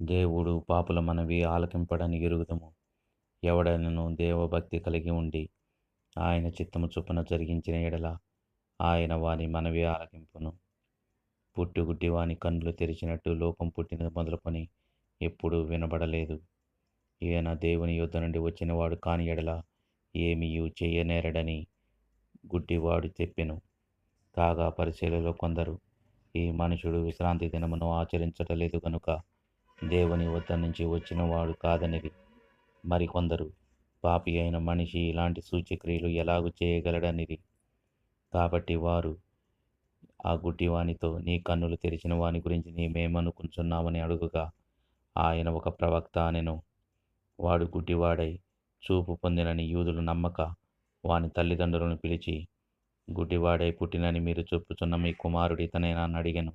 దేవుడు పాపుల మనవి ఆలకింపడని ఎరుగుదము. ఎవడనను దేవభక్తి కలిగి ఉండి ఆయన చిత్తము చొప్పున జరిగించిన ఎడల ఆయన వాని మనవి ఆలకింపును. పుట్టుగుడ్డి వాని కన్నులు తెరిచినట్టు లోకం పుట్టినది మొదలుకొని ఎప్పుడూ వినబడలేదు. ఈయన దేవుని యుద్ధ నుండి వచ్చినవాడు కాని ఎడల ఏమీయూ చేయనేరడని గుడ్డివాడు చెప్పెను. కాగా పరిశీలలో కొందరు ఈ మనుషుడు విశ్రాంతి దినమును ఆచరించటలేదు కనుక దేవుని వద్ద నుంచి వచ్చిన వాడు కాదనిది మరికొందరు పాపి అయిన మనిషి ఇలాంటి సూచ్యక్రియలు ఎలాగూ చేయగలడనిది? కాబట్టి వారు ఆ గుడ్డివానితో నీ కన్నులు తెరిచిన వాని గురించి నీమేమనుకుంటున్నామని అడుగుగా ఆయన ఒక ప్రవక్త అనెను. వాడు గుడ్డివాడై చూపు పొందినని యూదులు నమ్మక వాని తల్లిదండ్రులను పిలిచి గుడ్డివాడై పుట్టినని మీరు చెప్పుచున్న మీ కుమారుడు ఇతనేనా అని అడిగాను.